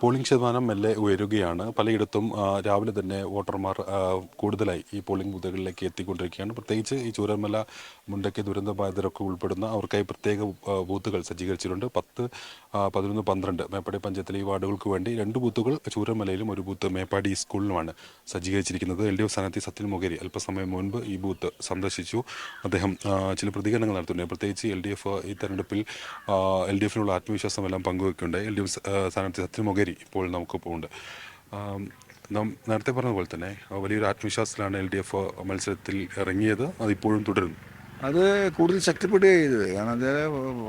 Polling ശതമാനം മെല്ലെ ഉയരുകയാണ്. പലയിടത്തും രാവിലെ തന്നെ വോട്ടർമാർ കൂടുതലായി ഈ പോളിംഗ് ബൂത്തുകളിലേക്ക് എത്തിക്കൊണ്ടിരിക്കുകയാണ്. പ്രത്യേകിച്ച് ഈ ചൂരന്മല മുണ്ടയ്ക്ക് ദുരന്ത ബാധിതരൊക്കെ ഉൾപ്പെടുന്ന അവർക്കായി പ്രത്യേക ബൂത്തുകൾ സജ്ജീകരിച്ചിട്ടുണ്ട്. പത്ത് പതിനൊന്ന് പന്ത്രണ്ട് മേപ്പാടി പഞ്ചായത്തിലെ ഈ വാർഡുകൾക്ക് വേണ്ടി രണ്ട് ബൂത്തുകൾ ചൂരന്മലയിലും ഒരു ബൂത്ത് മേപ്പാടി സ്കൂളിലുമാണ് സജ്ജീകരിച്ചിരിക്കുന്നത്. എൽ ഡി എഫ് സ്ഥാനാർത്ഥി സത്യൻ മൊകേരി അല്പസമയം മുൻപ് ഈ ബൂത്ത് സന്ദർശിച്ചു. അദ്ദേഹം ചില പ്രതികരണങ്ങൾ നടത്തുന്നുണ്ട് പ്രത്യേകിച്ച് എൽ ഡി എഫ് ഈ തെരഞ്ഞെടുപ്പിൽ എൽ ഡി എഫിനുള്ള ആത്മവിശ്വാസമെല്ലാം എല്ലാം പങ്കുവെക്കുകയുണ്ടായി എൽ ഡി എഫ് സ്ഥാനാർത്ഥി മൊകേരി ഇപ്പോൾ നമുക്കിപ്പോൾ ഉണ്ട് നാം നേരത്തെ പറഞ്ഞതുപോലെ തന്നെ വലിയൊരു ആത്മവിശ്വാസത്തിലാണ് എൽ ഡി എഫ് മത്സരത്തിൽ ഇറങ്ങിയത്. അതിപ്പോഴും തുടരുന്നു അത് കൂടുതൽ ശക്തിപ്പെടുകയാണ് ചെയ്തത്. കാരണം അത്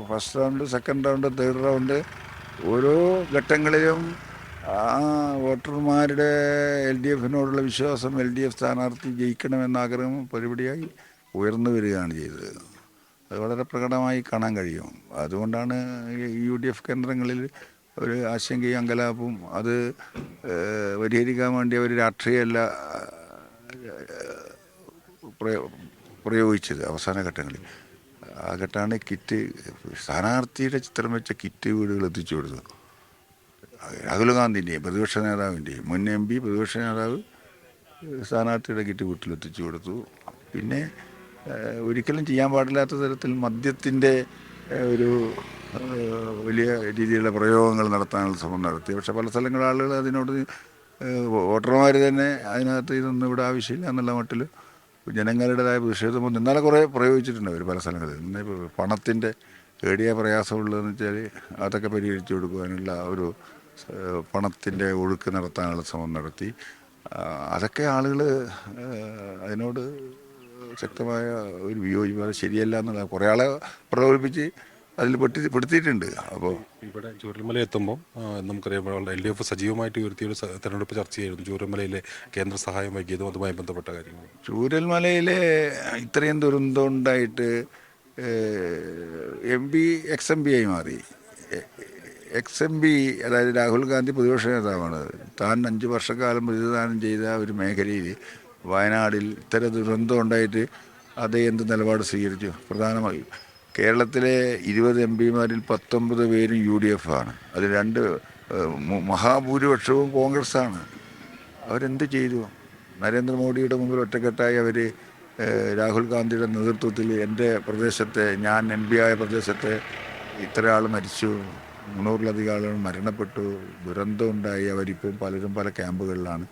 first round second round third round ഓരോ ഘട്ടങ്ങളിലും ആ വോട്ടർമാരുടെ എൽ ഡി എഫിനോടുള്ള വിശ്വാസം എൽ ഡി എഫ് സ്ഥാനാർത്ഥി ജയിക്കണമെന്ന ആഗ്രഹം പരിപടിയായി ഉയർന്നു വരികയാണ് ചെയ്തത്. അത് വളരെ പ്രകടമായി കാണാൻ കഴിയും. അതുകൊണ്ടാണ് യു ഡി എഫ് കേന്ദ്രങ്ങളിൽ ഒരു ആശങ്കയും അങ്കലാപ്പും. അത് പരിഹരിക്കാൻ വേണ്ടി അവർ രാഷ്ട്രീയമല്ല പ്രയോ- പ്രയോഗിച്ചത് അവസാന ഘട്ടങ്ങളിൽ. ആ ഘട്ടമാണ് കിറ്റ് സ്ഥാനാർത്ഥിയുടെ ചിത്രം വെച്ച കിറ്റ് വീടുകൾ എത്തിച്ചു കൊടുത്തത്. രാഹുൽ ഗാന്ധിന്റെയും പ്രതിപക്ഷ നേതാവിന്റെയും മുൻ എം പി പ്രതിപക്ഷ നേതാവ് സ്ഥാനാർത്ഥിയുടെ കിറ്റ് വീട്ടിലെത്തിച്ചു കൊടുത്തു. പിന്നെ ഒരിക്കലും ചെയ്യാൻ പാടില്ലാത്ത തരത്തിൽ മദ്യത്തിന്റെ ഒരു വലിയ രീതിയിലുള്ള പ്രയോഗങ്ങൾ നടത്താനുള്ള ശ്രമം നടത്തി. പക്ഷേ പല സ്ഥലങ്ങളിൽ ആളുകൾ അതിനോട് വോട്ടർമാർ തന്നെ അതിനകത്ത് ഇതൊന്നും ഇവിടെ ആവശ്യമില്ല എന്നുള്ള മട്ടിൽ ജനങ്ങളുടേതായ പ്രതിഷേധം വന്നു ഇന്നലെ കുറേ പ്രയോഗിച്ചിട്ടുണ്ട് അവർ പല സ്ഥലങ്ങളിൽ. പണത്തിന്റെ ഏടിയ പ്രയാസമുള്ളതെന്ന് വെച്ചാൽ അതൊക്കെ പരിഹരിച്ചു കൊടുക്കുവാനുള്ള ഒരു പണത്തിന്റെ ഒഴുക്ക് നടത്താനുള്ള ശ്രമം നടത്തി. അതൊക്കെ ആളുകൾ അതിനോട് ശക്തമായ ഒരു വിയോജിപ്പ് ശരിയല്ല എന്നുള്ള കുറേ ആളെ പ്രലോഭിപ്പിച്ച് അതിൽ പെട്ടി പെടുത്തിയിട്ടുണ്ട്. അപ്പോൾ ഇവിടെ ചൂരൽമല എത്തുമ്പോൾ നമുക്കറിയാം എൽ ഡി എഫ് സജീവമായിട്ട് ഉയർത്തിയ ഒരു തെരഞ്ഞെടുപ്പ് ചർച്ചയായിരുന്നു. ചൂരൽമലയിലെ കേന്ദ്ര സഹായം വൈകിയതും അതുമായി ബന്ധപ്പെട്ട കാര്യങ്ങൾ ചൂരൽമലയിലെ ഇത്രയും ദുരന്തം ഉണ്ടായിട്ട് M P ex M P ആയി മാറി. എക്സ് എം പി അതായത് രാഹുൽ ഗാന്ധി പ്രതിപക്ഷ നേതാവാണ്. താൻ അഞ്ച് വർഷക്കാലം പ്രതിദാനം ചെയ്ത ഒരു മേഖലയിൽ വയനാടിൽ ഇത്തരം ദുരന്തം ഉണ്ടായിട്ട് അത് എന്ത് നിലപാട് സ്വീകരിച്ചു? പ്രധാനമായും കേരളത്തിലെ ഇരുപത് എം പിമാരിൽ പത്തൊമ്പത് പേരും യു ഡി എഫ് ആണ്. അത് രണ്ട് മഹാഭൂരിപക്ഷവും കോൺഗ്രസ്സാണ്. അവരെന്ത് ചെയ്തു? നരേന്ദ്രമോദിയുടെ മുമ്പിൽ ഒറ്റക്കെട്ടായി അവർ രാഹുൽ ഗാന്ധിയുടെ നേതൃത്വത്തിൽ എന്റെ പ്രദേശത്തെ ഞാൻ എം പി ആയ പ്രദേശത്തെ ഇത്ര ആൾ മരിച്ചു. മുന്നൂറിലധികം ആളുകൾ മരണപ്പെട്ടു. ദുരന്തമുണ്ടായി. അവരിപ്പം പലരും പല ക്യാമ്പുകളിലാണ്.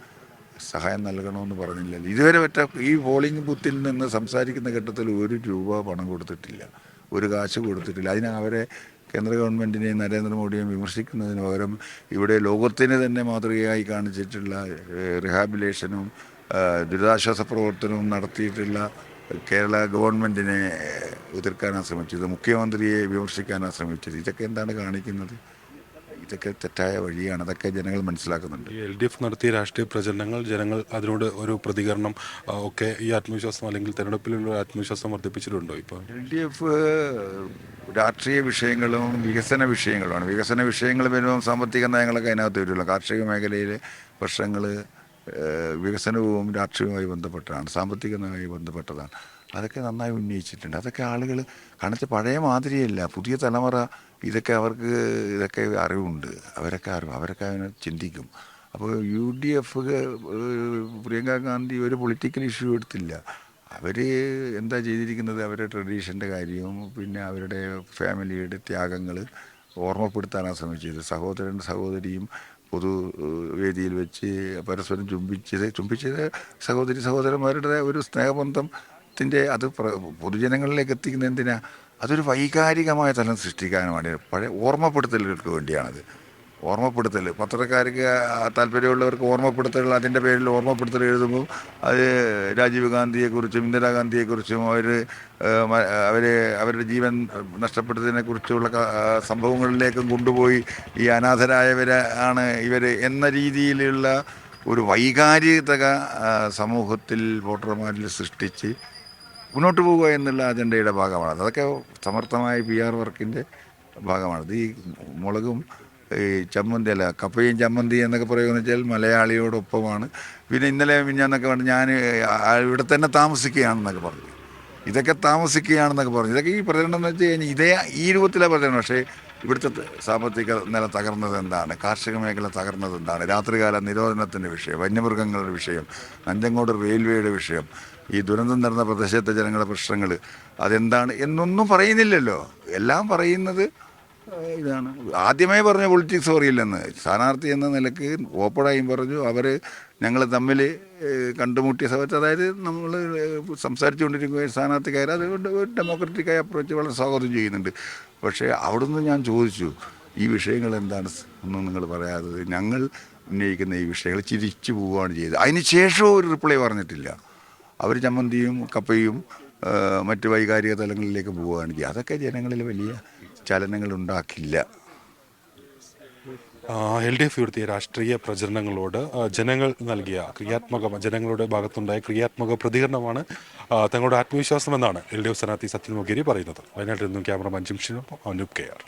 സഹായം നൽകണമെന്ന് പറഞ്ഞില്ല ഇതുവരെ പറ്റ ഈ പോളിംഗ് ബൂത്തിൽ നിന്ന് സംസാരിക്കുന്ന ഘട്ടത്തിൽ ഒരു രൂപ പണം കൊടുത്തിട്ടില്ല. ഒരു കാശ് കൊടുത്തിട്ടില്ല. അതിന് അവരെ കേന്ദ്ര ഗവൺമെന്റിനെയും നരേന്ദ്രമോദിയെയും വിമർശിക്കുന്നതിന് പകരം ഇവിടെ ലോകത്തിന് തന്നെ മാതൃകയായി കാണിച്ചിട്ടുള്ള റിഹാബിലേഷനും ദുരിതാശ്വാസ പ്രവർത്തനവും നടത്തിയിട്ടുള്ള കേരള ഗവൺമെന്റിനെ എതിർക്കാനാണ് ശ്രമിച്ചത് മുഖ്യമന്ത്രിയെ വിമർശിക്കാനാണ് ശ്രമിച്ചത് ഇതൊക്കെ എന്താണ് കാണിക്കുന്നത്? ഇതൊക്കെ തെറ്റായ വഴിയാണ്. അതൊക്കെ ജനങ്ങൾ മനസ്സിലാക്കുന്നുണ്ട്. എൽ ഡി എഫ് നടത്തിയ രാഷ്ട്രീയ പ്രചരണങ്ങൾ ജനങ്ങൾ അതിനോട് ഒരു പ്രതികരണം ഒക്കെ ഈ ആത്മവിശ്വാസം അല്ലെങ്കിൽ തെരഞ്ഞെടുപ്പിലുള്ള ആത്മവിശ്വാസം വർദ്ധിപ്പിച്ചിട്ടുണ്ടോ ഇപ്പോൾ? എൽ ഡി എഫ് രാഷ്ട്രീയ വിഷയങ്ങളും വികസന വിഷയങ്ങളുമാണ്. വികസന വിഷയങ്ങൾ വരുമ്പോൾ സാമ്പത്തിക നയങ്ങളൊക്കെ അതിനകത്ത് വരുമല്ലോ കാർഷിക മേഖലയിലെ പ്രശ്നങ്ങൾ വികസനവും രാഷ്ട്രീയവുമായി ബന്ധപ്പെട്ടതാണ്. സാമ്പത്തികമായി ബന്ധപ്പെട്ടതാണ്. അതൊക്കെ നന്നായി ഉന്നയിച്ചിട്ടുണ്ട്. അതൊക്കെ ആളുകൾ കാണിച്ച പഴയ മാതിരിയല്ല. പുതിയ തലമുറ ഇതൊക്കെ അവർക്ക് ഇതൊക്കെ അറിവുണ്ട്. അവരൊക്കെ അറിവ് അവരൊക്കെ അതിനെ ചിന്തിക്കും. അപ്പോൾ U D F Priyanka Gandhi ഒരു പൊളിറ്റിക്കൽ ഇഷ്യൂ എടുത്തില്ല. അവർ എന്താ ചെയ്തിരിക്കുന്നത്? അവരുടെ ട്രഡീഷന്റെ കാര്യവും പിന്നെ അവരുടെ ഫാമിലിയുടെ ത്യാഗങ്ങൾ ഓർമ്മപ്പെടുത്താനാണ് ശ്രമിച്ചത്. സഹോദരൻ സഹോദരിയും പൊതു വേദിയിൽ വെച്ച് പരസ്പരം ചുംബിച്ചത് ചുംബിച്ചത് സഹോദരി സഹോദരന്മാരുടെ ഒരു സ്നേഹബന്ധത്തിന്റെ അത് പൊതുജനങ്ങളിലേക്ക് എത്തിക്കുന്ന എന്തിനാ? അതൊരു വൈകാരികമായ തലം സൃഷ്ടിക്കാനുമാണ് പഴയ ഓർമ്മപ്പെടുത്തലുകൾക്ക് വേണ്ടിയാണത്. ഓർമ്മപ്പെടുത്തൽ പത്രക്കാർക്ക് താല്പര്യമുള്ളവർക്ക് ഓർമ്മപ്പെടുത്തലുകൾ അതിന്റെ പേരിൽ ഓർമ്മപ്പെടുത്തൽ എഴുതുമ്പോൾ അത് രാജീവ് ഗാന്ധിയെക്കുറിച്ചും ഇന്ദിരാഗാന്ധിയെക്കുറിച്ചും അവർ അവർ അവരുടെ ജീവൻ നഷ്ടപ്പെട്ടതിനെക്കുറിച്ചുള്ള സംഭവങ്ങളിലേക്കും കൊണ്ടുപോയി ഈ അനാഥരായവരെ ആണ് ഇവർ എന്ന രീതിയിലുള്ള ഒരു വൈകാരിക സമൂഹത്തിൽ വോട്ടർമാരിൽ സൃഷ്ടിച്ച് മുന്നോട്ട് പോവുക എന്നുള്ള അജണ്ടയുടെ ഭാഗമാണ് അതൊക്കെ സമർത്ഥമായ പി ആർ വർക്കിന്റെ ഭാഗമാണ് ഈ മുളകും ഈ ചമ്മന്തി അല്ല കപ്പയും ചമ്മന്തി എന്നൊക്കെ പറയുമെന്ന് വെച്ചാൽ മലയാളിയോടൊപ്പമാണ്. പിന്നെ ഇന്നലെ മിഞ്ഞാന്നൊക്കെ പറഞ്ഞു ഞാൻ ഇവിടെ തന്നെ താമസിക്കുകയാണെന്നൊക്കെ പറഞ്ഞു. ഇതൊക്കെ താമസിക്കുകയാണെന്നൊക്കെ പറഞ്ഞു. ഇതൊക്കെ ഈ പ്രചരണം എന്ന് വെച്ച് കഴിഞ്ഞാൽ ഇതേ ഈ രൂപത്തിലാണ് പ്രചരണം. പക്ഷേ ഇവിടുത്തെ സാമ്പത്തിക നില തകർന്നത് എന്താണ്? കാർഷിക മേഖല തകർന്നത് എന്താണ്? രാത്രികാല നിരോധനത്തിന്റെ വിഷയം വന്യമൃഗങ്ങളുടെ വിഷയം നഞ്ചങ്കോട് റെയിൽവേയുടെ വിഷയം ഈ ദുരന്തം നടന്ന പ്രദേശത്തെ ജനങ്ങളുടെ പ്രശ്നങ്ങൾ അതെന്താണ് എന്നൊന്നും പറയുന്നില്ലല്ലോ. എല്ലാം പറയുന്നത് ഇതാണ്. ആദ്യമേ പറഞ്ഞ പൊളിറ്റിക്സ് പറയില്ലെന്ന്. സ്ഥാനാർത്ഥി എന്ന നിലയ്ക്ക് ഓപ്പണായും പറഞ്ഞു അവർ ഞങ്ങൾ തമ്മിൽ കണ്ടുമുട്ടിയ സമയത്ത് അതായത് നമ്മൾ സംസാരിച്ചുകൊണ്ടിരിക്കുകയും സ്ഥാനാർത്ഥി കയറി ഒരു ഡെമോക്രറ്റിക്കായ അപ്രോച്ച് വളരെ സ്വാഗതം ചെയ്യുന്നുണ്ട്. പക്ഷേ അവിടുന്ന് ഞാൻ ചോദിച്ചു ഈ വിഷയങ്ങൾ എന്താണ് ഒന്നും നിങ്ങൾ പറയാത്തത് ഞങ്ങൾ ഉന്നയിക്കുന്ന ഈ വിഷയങ്ങൾ ചിരിച്ചു പോവുകയാണ് ചെയ്തത്. അതിന് ഒരു റിപ്ലൈ പറഞ്ഞിട്ടില്ല. അവർ ചമ്മന്തിയും കപ്പയും മറ്റ് വൈകാരിക തലങ്ങളിലേക്ക് പോവുകയാണ് ചെയ്യുക അതൊക്കെ ജനങ്ങളിൽ വലിയ ചലനങ്ങൾ ഉണ്ടാക്കില്ല. എൽ ഡി എഫ് ഉയർത്തിയ രാഷ്ട്രീയ പ്രചരണങ്ങളോട് ജനങ്ങൾ നൽകിയ ക്രിയാത്മക ജനങ്ങളുടെ ഭാഗത്തുണ്ടായ ക്രിയാത്മക പ്രതികരണമാണ് തങ്ങളുടെ ആത്മവിശ്വാസമെന്നാണ് എൽ ഡി എഫ് സ്ഥാനാർത്ഥി സത്യൻ മുഖേരി പറയുന്നത്. വയനാട്ടിൽ നിന്നും ക്യാമറമാൻ ജിംഷിനൊപ്പം അനൂപ് കെ ആർ.